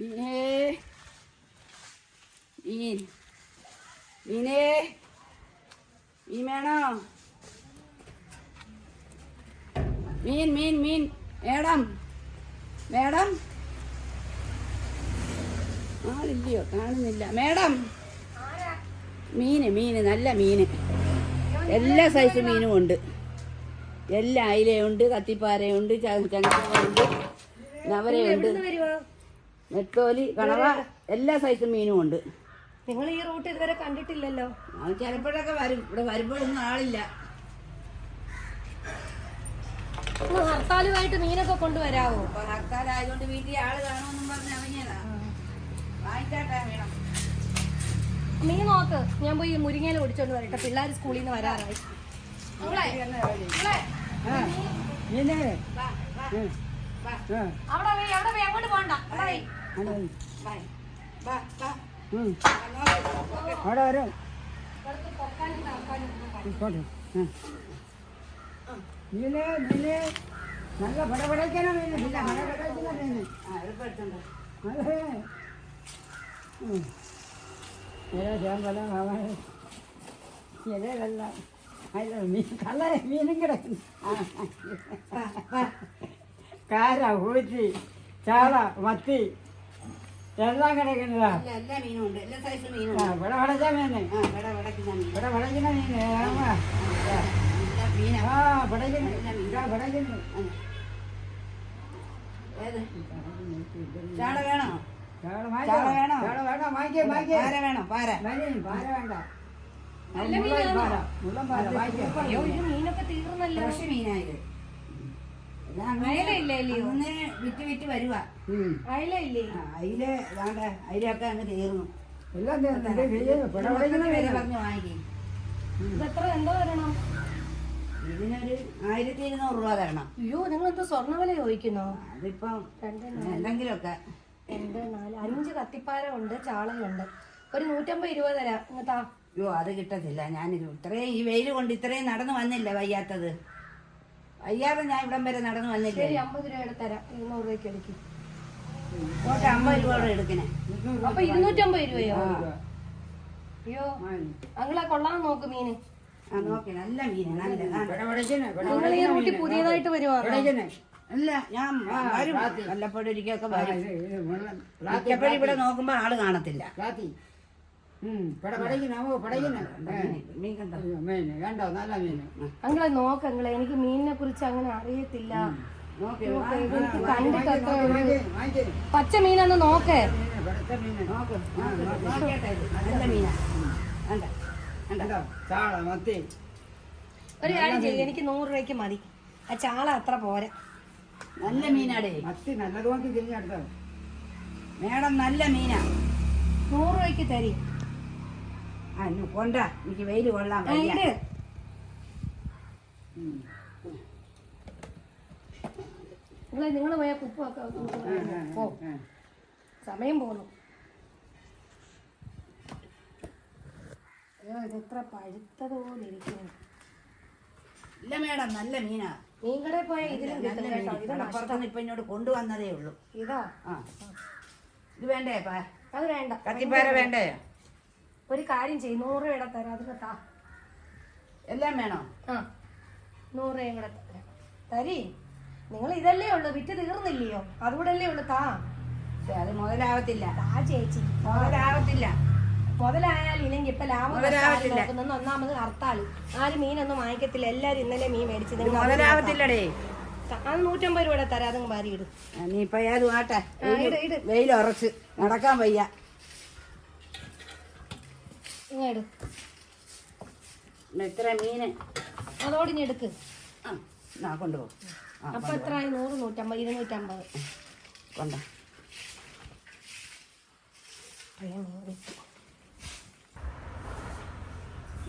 മീനേ മീൻ മീനേ മീൻ വേണോ മീൻ മീൻ മീൻ madam madam ആളില്ലയോ? കാണുന്നില്ല. Madam മീന് മീന്. നല്ല മീന്. എല്ലാ സൈസ് മീനും ഉണ്ട്. എല്ലാ അയിലയുണ്ട് കത്തിപ്പാരയുണ്ട് ചങ്ങ നവരയുണ്ട്. നെത്തോലി കണവ എല്ലാ സൈസും മീനും ഉണ്ട്. നിങ്ങൾ ഈ റൂട്ട് ഇതുവരെ കണ്ടിട്ടില്ലല്ലോ? അത് ചിലപ്പോഴൊക്കെ വരും. ഇവിടെ വരുമ്പോഴൊന്നും ആളില്ല. ഹർത്താലുമായിട്ട് മീനൊക്കെ കൊണ്ടുവരാവോ? ഹർത്താലായതുകൊണ്ട് വീട്ടിൽ ആൾ കാണുമെന്നും പറഞ്ഞ് വാങ്ങിക്കാട്ടാ വേണം. മീൻ നോക്ക്. ഞാൻ പോയി മുരിങ്ങയില ഒടിച്ചോണ്ട് വരട്ടെ. പിള്ളേർ സ്കൂളിൽ നിന്ന് വരാറായി. മീന് മീന് നല്ല പടപടയ്ക്കണ മീന് ഇല്ല പടപടയ്ക്കുന്ന മീന് ആ, എളുപ്പമെടുത്തോണ്ട്. അതെ ഏതാ ചേമ്പല ഇലകളല്ല അല്ല മീൻ കള്ള മീനും കിടക്കുന്നു വാ, വാ. കാര ഊച്ചി ചാള മത്തി. എല്ലാം കിടക്കുന്നതാ. എല്ലാ എല്ലാ മീനും ഉണ്ട്. എല്ലാ സൈസ് മീനും ആ, ഉണ്ട്. ഇവിടെ വടച്ച മീന്. ഇവിടെ വിടക്കുന്ന മീൻ. ഇവിടെ വടക്കുന്ന മീന്. ആ, എല്ലാ മീനാ. ആ പടയ്ക്കുന്നു ഇതാ പടയ്ക്കുന്നു ഏത്? ചാട വേണോ? ചാള ചാള വേണോ? ചാള വേണോ? വാങ്ങിക്കേ വാങ്ങിക്കേ പാര വേണോ? പാര. വേണ്ട പാര വേണ്ട. നല്ല മുള്ളൻ മീനാണോ? പാര മുള്ളൻ പാര വാങ്ങിക്കേ അയ്യോ ഇത് മീനൊക്കെ തീർന്നല്ലോ. ഫ്രഷ് മീനായത് അങ്ങനെ വിറ്റ് വിറ്റ്. അയല വേണ്ട അയിലൊക്കെ അങ്ങ് തീർന്നു എല്ലാം വില. പറഞ്ഞ് വാങ്ങിക്കും. ഇതെത്ര എന്തോ വരണം? ഇതിനൊരു ആയിരത്തി ഇരുന്നൂറ് രൂപ തരണം. അയ്യോ നിങ്ങൾ എന്തോ സ്വർണവില ചോദിക്കുന്നോ? അതിപ്പം എന്തെങ്കിലുമൊക്കെ. രണ്ട് നാല്. അഞ്ച് കത്തിപ്പാര ഉണ്ട് ചാളയുണ്ട്. ഒരു നൂറ്റമ്പത് രൂപ തരാം. ഇങ്ങത്താ അയ്യോ അത് കിട്ടത്തില്ല. ഞാനിത് ഇത്രയും ഈ വെയിൽ കൊണ്ട് ഇത്രയും നടന്നു വന്നില്ല വയ്യാത്തത്. വയ്യാതെ ഞാൻ ഇവിടം വരെ നടന്നു വന്നില്ലേ? ശരി അമ്പത് രൂപയുടെ തരാം. ഇരുന്നൂറ് രൂപയ്ക്ക് എടുക്കും. ഇങ്ങോട്ട് അമ്പത് രൂപ കൂടെ എടുക്കണേ. അപ്പൊ ഇരുന്നൂറ്റമ്പത് രൂപയോ? അയ്യോ. അങ്ങളെ കൊള്ളാൻ നോക്ക് മീന്. ആ നോക്കി നല്ല മീന് നല്ല നിങ്ങൾ ഈ റൂട്ടിൽ പുതിയതായിട്ട്. അല്ല ഞാൻ വരും. വല്ലപ്പോഴും ഒരിക്കലൊക്കെ വരും. ഇവിടെ നോക്കുമ്പോ ആൾ കാണത്തില്ല. അങ്ങളെ നോക്ക് അങ്ങളെ. എനിക്ക് മീനിനെ കുറിച്ച് അങ്ങനെ അറിയത്തില്ല. പച്ച മീനൊന്ന് നോക്കേ. ഒരു കാര്യം ചെയ്യും. എനിക്ക് നൂറ് രൂപയ്ക്ക് മതി. ആ ചാള അത്ര പോരാ. നല്ല മീനാടേ. മത്തി നല്ലത് നോക്കി തിരിഞ്ഞെടുത്തോ. മേഡം നല്ല മീനാ. നൂറ് രൂപയ്ക്ക് തരി. കൊണ്ട. എനിക്ക് വെയിൽ കൊള്ളാൻ ഇട് നിങ്ങൾ പോയ കുപ്പൊക്കെ സമയം പോന്നു. അയ്യോ ഇതെത്ര പഴുത്തതുപോലെ ഇരിക്കുന്നു ഇല്ല മേഡം. നല്ല മീനാ. മീൻകടയിൽ പോയ ഇതിലും കിട്ടും കേട്ടോ. ഇത് കടപ്പുറത്തുനിന്ന് ഇപ്പൊ ഇങ്ങോട്ട് കൊണ്ടുവന്നതേ ഉള്ളൂ. ഇതാ. ആ. ഇത് വേണ്ടേ അത് വേണ്ട. കത്തിപ്പാര വേണ്ടേ? ഒരു കാര്യം ചെയ്യും നൂറ് രൂപയുടെ തരാം അത് കേട്ടാ. എല്ലാം വേണോ? ആ നൂറ് രൂപയും കൂടെ തരാം. തരി. നിങ്ങൾ ഇതല്ലേ ഉള്ളു വിറ്റ് തീർന്നില്ലയോ? അതുകൂടെ അല്ലേ ഉള്ളു താ. അത് മുതലാവത്തില്ല. താ ചേച്ചി. മുതലാവത്തില്ല. മുതലായാലും ഇല്ലെങ്കിൽ ഇപ്പൊ ലാഭം ഒന്നാമത് ഹർത്താൽ. ആരും മീനൊന്നും വാങ്ങിക്കത്തില്ല. എല്ലാരും ഇന്നലെ മീൻ മേടിച്ചത് മുതലാവത്തില്ലടേ. അത് നൂറ്റമ്പത് രൂപയുടെ തരാതും ഭാര്യ വാരി ഇടും. നീ ഇപ്പൊ ഏതും ഇട്. വെയിൽ ഉറച്ച് നടക്കാൻ വയ്യ. ഇങ്ങ് ഇട് പിന്നെ ഇത്ര മീന്? അതോടിഞ്ഞ് എടുക്ക്. ആ കൊണ്ടുപോകും അപ്പൊ എത്ര ആയി നൂറ് നൂറ്റമ്പത് ഇരുന്നൂറ്റമ്പത്. കൊണ്ട.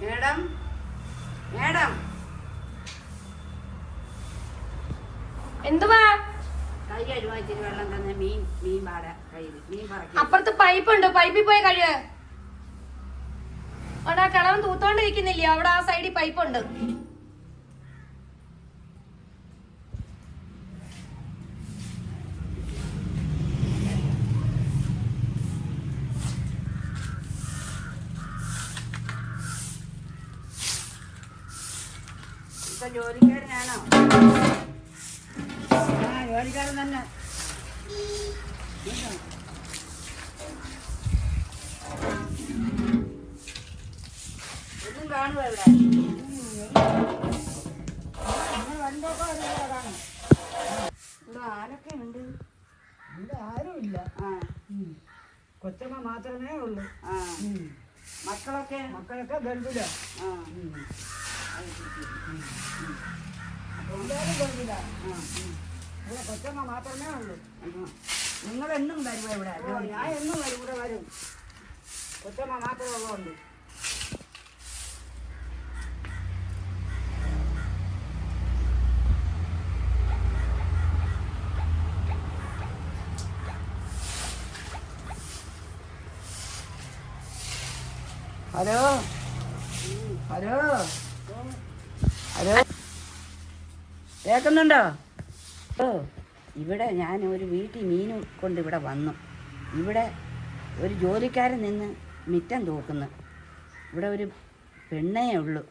Madam madam. എന്തുവാ? കൈ അരുവാ വെള്ളം തന്നെ മീൻ മീൻ പാടാ കയ്യിൽ മീൻ പറക്കി. അപ്പുറത്ത് പൈപ്പ് ഉണ്ട് പൈപ്പിൽ പോയി കഴിയ അവിടെ ആ കളവൻ തൂത്തോണ്ടിരിക്കുന്നില്ല? അവിടെ ആ സൈഡിൽ പൈപ്പ് ഉണ്ട്. ജോലിക്കാരനാണോ ആ ജോലിക്കാരൻ തന്നെ. കാണുമോ ഇവിടെ ഇവിടെ ആരൊക്കെ ഉണ്ട്? ഇവിടെ ആരുമില്ല ആ. കൊച്ചമ്മ മാത്രമേ ഉള്ളൂ. ആ. മക്കളൊക്കെ? മക്കളൊക്കെ ഗൾഫില. ആ. എല്ലാവരും ഗൾഫില. ആ. ഇവിടെ കൊച്ചമ്മ മാത്രമേ ഉള്ളൂ. നിങ്ങൾ എന്നും വരുമോ ഇവിടെ? ഞാൻ എന്നും വരും ഇവിടെ വരും. കൊച്ചമ്മ മാത്രമേ ഉള്ളതുകൊണ്ട് ഹലോ. ഹലോ. ഹലോ. കേൾക്കുന്നുണ്ടോ? ഓ ഇവിടെ ഞാൻ ഒരു വീട്ടിൽ മീൻ കൊണ്ട് ഇവിടെ വന്നു. ഇവിടെ ഒരു ജോലിക്കാരൻ നിന്ന് മിറ്റം തൂക്കുന്നു. ഇവിടെ ഒരു പെണ്ണേ ഉള്ളൂ.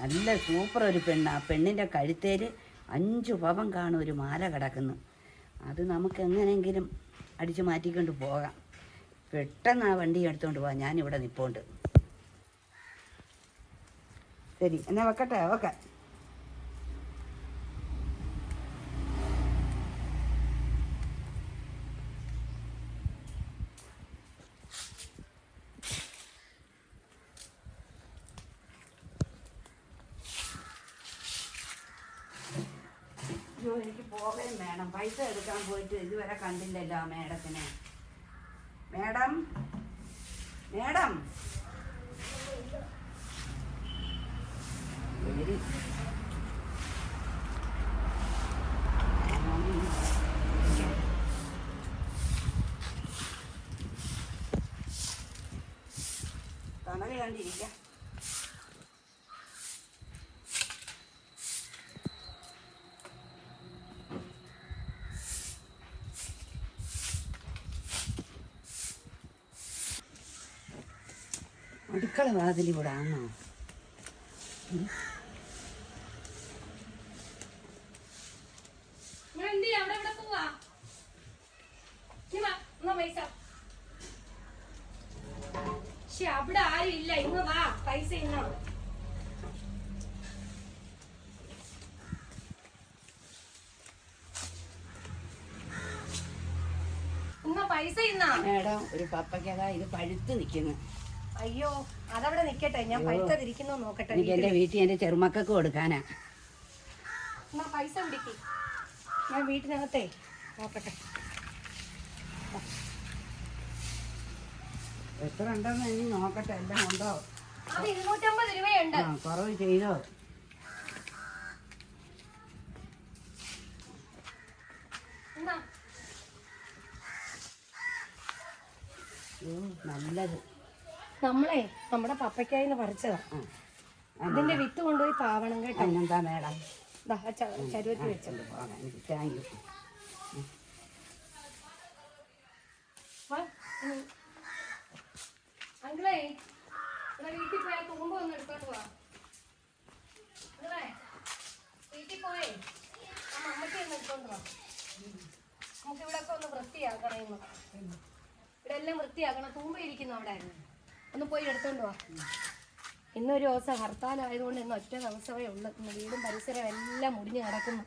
നല്ല സൂപ്പർ ഒരു പെണ്ണ്. ആ പെണ്ണിന്റെ കഴുത്തേൽ അഞ്ച് പവം കാണും ഒരു മാല കിടക്കുന്നു. അത് നമുക്ക് എങ്ങനെയെങ്കിലും അടിച്ചു മാറ്റിക്കൊണ്ട് പോകാം. പെട്ടെന്ന് ആ വണ്ടി എടുത്തുകൊണ്ട് പോകാം. ഞാനിവിടെ നിൽപ്പുണ്ട് ശരി എന്നാ വെക്കട്ടെ? ഓക്കെ. എനിക്ക് പോവുകയും വേണം. പൈസ എടുക്കാൻ പോയിട്ട് ഇതുവരെ കണ്ടില്ലല്ലോ മേഡത്തിനെ. മേഡം? മേഡം ശരി തണൽ കണ്ടിരിക്കാം അടുക്കള വാതിൽ ഇവിടെ ആണോ? അവിടെ പോവാ. പൈസ. ശ്ശെ, അവിടെ ആരും ഇല്ല. ഇന്ന് വാ പൈസ ഇന്നാ ഇന്ന പൈസ ഇന്നാ. മേഡം ഒരു പപ്പയ്ക്കതാ ഇത് പഴുത്ത് നിൽക്കുന്നു അയ്യോ അതവിടെ നിക്കട്ടെ. ഞാൻ പഴുത്തതിരിക്കുന്നു നോക്കട്ടെ എനിക്ക് എന്റെ വീട്ടിൽ എന്റെ ചെറുമക്കൾക്ക് കൊടുക്കാനാ. എന്നാ പൈസ പിടിക്ക്. ഞാൻ വീട്ടിനകത്തേ നോക്കട്ടെ. എത്ര ഉണ്ടെന്ന് ഇനി നോക്കട്ടെ എല്ലാം ഉണ്ടോ? അത് ഇരുന്നൂറ്റമ്പത് രൂപയുണ്ട്. ആ കുറവ് ചെയ്തോ? നല്ലത്. നമ്മളെ നമ്മുടെ പപ്പയ്ക്കായി പറിച്ചതാ. അതിന്റെ വിത്ത് കൊണ്ടുപോയി പാവണം കേട്ടോ. എന്താ മേഡം ചരുവത്തി വെച്ചോ. പോകാം. Thank you. അങ്കിളേ ഇവിടെ വീട്ടിൽ പോയാൽ തൂമ്പ ഒന്ന് എടുത്തോണ്ട് പോവാ. അങ്കിളേ വീട്ടിൽ പോയേ. ആ മമ്മയ്ക്ക് ഒന്ന് എടുത്തോണ്ട് പോവാ നമുക്ക് ഇവിടെ ഒക്കെ ഒന്ന് വൃത്തിയാക്കണം ഇന്ന്. ഇവിടെ എല്ലാം വൃത്തിയാക്കണം. തൂമ്പ ഇരിക്കുന്നു അവിടെ. ഒന്ന് പോയി എടുത്തോണ്ട് പോവാ ഇന്നൊരു ദിവസം ഹർത്താലായതുകൊണ്ട് ഇന്ന് ഒറ്റ ദിവസമേ ഉള്ളൂ. ഇന്ന് വീടും പരിസരവും എല്ലാം മുടിഞ്ഞ് കിടക്കുന്നു.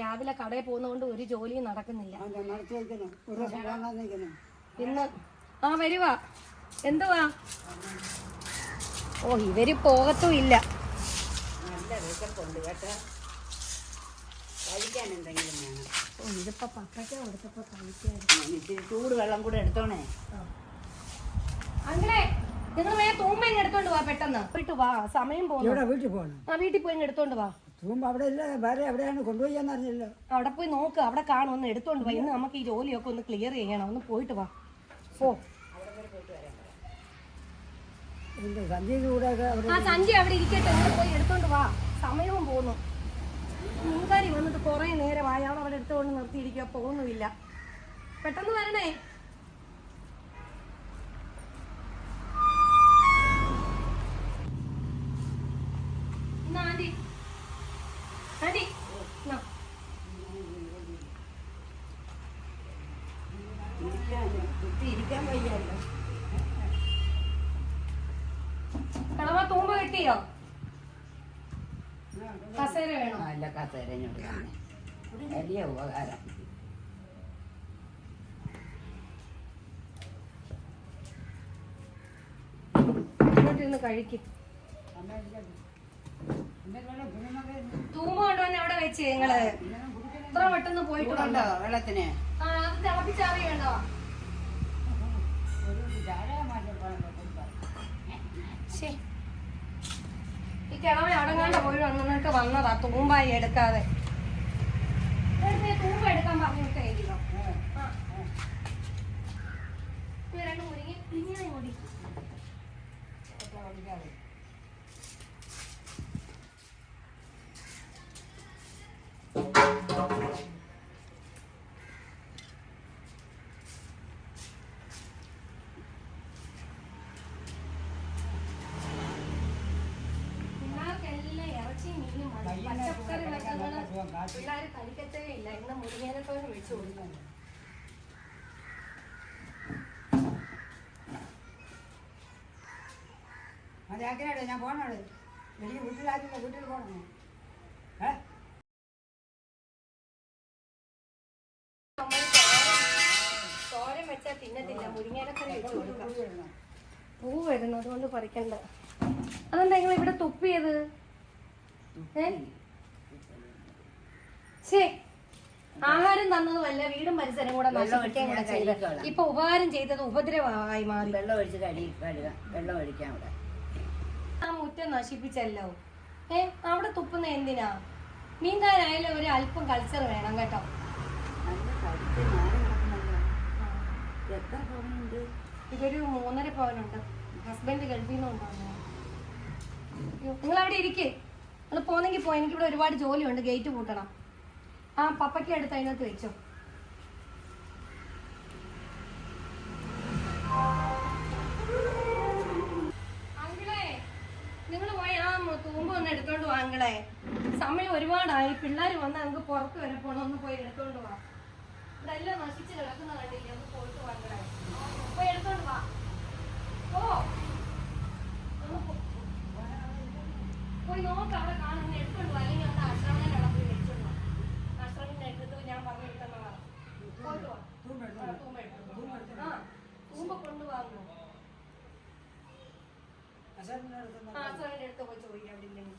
രാവിലെ കടയിൽ പോകുന്നതുകൊണ്ട് ഒരു ജോലിയും നടക്കുന്നില്ല. ഇന്ന് ആ വരുവാ. എന്തുവാ? ഓ ഇവർ പോകത്തും ഇല്ല. നല്ല വിശപ്പുണ്ട് കേട്ടോ. കഴിക്കാൻ എന്തെങ്കിലും വേണം. ഓ ഇതിപ്പോ പപ്പയ്ക്ക കൊടുത്തപ്പോ കഴിക്കാൻ. ആ, ചൂട് വെള്ളം കൂടെ എടുത്തോണേ. നിങ്ങൾ വേ തൂമ്പ ഇങ്ങ് എടുത്തോണ്ട് വാ പെട്ടെന്ന്. പോയിട്ട് വാ സമയം ഇവിടെ വീട്ടിൽ പോകണം ആ വീട്ടിൽ പോയി ഇങ്ങ് എടുത്തോണ്ട് വാ. തൂമ്പ് അവിടെ ഇല്ല വേറെ എവിടെയാണ് അറിഞ്ഞില്ല അവിടെ പോയി നോക്ക് അവിടെ കാണും ഒന്ന് എടുത്തോണ്ട് വാ. ഇന്ന് നമുക്ക് ഈ ജോലിയൊക്കെ ഒന്ന് ക്ലിയർ ചെയ്യണം ഒന്ന് പോയിട്ട് വാ. ഓ സഞ്ചിയുടെ കൂടെ ആ സഞ്ചി അവിടെ ഇരിക്കട്ടെ. നിങ്ങൾ പോയി എടുത്തോണ്ട് വാ. സമയവും പോന്നു മുൻകാരി വന്നിട്ട് കുറെ നേരമായി. അവൾ അവിടെ എടുത്തുകൊണ്ട് നിർത്തിയിരിക്കുക പോകുന്നുമില്ല. പെട്ടെന്ന് വരണേ. കിട്ടിയോ? കസേര വേണോ? അല്ല കസേര വലിയ ഉപകാരം. ഇങ്ങോട്ടിരുന്ന് കഴിക്കും. തൂമ്പ കൊണ്ടുവന്ന് അവിടെ വെച്ച് നിങ്ങൾ? ഇത്ര പെട്ടെന്ന് പോയിട്ടുണ്ടോ വെള്ളത്തിന്? ആ അത് തിളപ്പിച്ചാറി വേണ്ടോ ശ്ശേ. ഈ കിളവൻ അടങ്ങാണ്ട് പോയി അന്നൊക്കെ വന്നതാ. തൂമ്പായി എടുക്കാതെ. പിള്ളേർ ഞാൻ പോണോട് എനിക്ക് വീട്ടിലാക്കില്ല വീട്ടിൽ പോണോ ഏ? പൂ വരുന്നു അതുകൊണ്ട് പറിക്കണ്ട. അതെന്താ നിങ്ങൾ ഇവിടെ തുപ്പിയത്? ഏ? ശേ ആഹാരം തന്നതുമല്ല വീടും പരിസരം കൂടെ നശിപ്പിക്കാൻ കൂടെ ചെയ്ത് ഇപ്പൊ ഉപകാരം ചെയ്തത് ഉപദ്രവമായി മാറി. വെള്ളം ഒഴിച്ച് കടി കഴുകാം വെള്ളം ഒഴിക്കാം അവിടെ ആ മുറ്റം നശിപ്പിച്ചല്ലോ. ഏ അവിടെ തുപ്പുന്ന എന്തിനാ? മീൻകാരായാലും ഒരു അല്പം കൾച്ചർ വേണം കേട്ടോ. ഇതൊരു മൂന്നര പവനുണ്ട്. ഹസ്ബൻഡ് ഗൾഫിൽ നിന്ന് കൊണ്ടുവന്നു നിങ്ങൾ അവിടെ ഇരിക്കേ. നിങ്ങൾ പോന്നെങ്കിൽ പോ എനിക്കിവിടെ ഒരുപാട് ജോലിയുണ്ട് ഗേറ്റ് പൂട്ടണം. ആ പപ്പയ്ക്ക് എടുത്ത് അതിനകത്ത് വെച്ചോ. അങ്കിളേ നിങ്ങൾ പോയി ആ തൂമ്പ ഒന്ന് എടുത്തോണ്ട് വാ സമയം ഒരുപാടായി. പിള്ളേർ വന്ന് നമുക്ക് പുറത്ത് വരെ പോണം. ഒന്ന് പോയി എടുത്തോണ്ട് വാ. ഇതെല്ലാം നശിച്ച് കിടക്കുന്ന കണ്ടില്ലേ? ഒന്ന് പോയിട്ട് വാ പോയി എടുത്തോണ്ട് വാ. ഓ. പോയി നോക്കാം അവിടെ കാണുന്ന എടുത്തോണ്ട് വാ. അല്ലെങ്കിൽ അവിടെ ആശ്രമത്തിന്റെ അവിടെ പോയി വെച്ചോണ്ട് വാ ആശ്രമിന്റെ അടുത്ത് ഞാൻ പറഞ്ഞു വിട്ടെന്നതാ പോയിട്ട് വാ ആ, തൂമ്പ എടുത്തോണ്ട് വാ. ആ തൂമ്പ കൊണ്ടുവാങ്ങോ ആ ആശ്രമിന്റെ അടുത്ത് പോയി ചോദിക്കാം അവിടെ ഇല്ലെങ്കിൽ.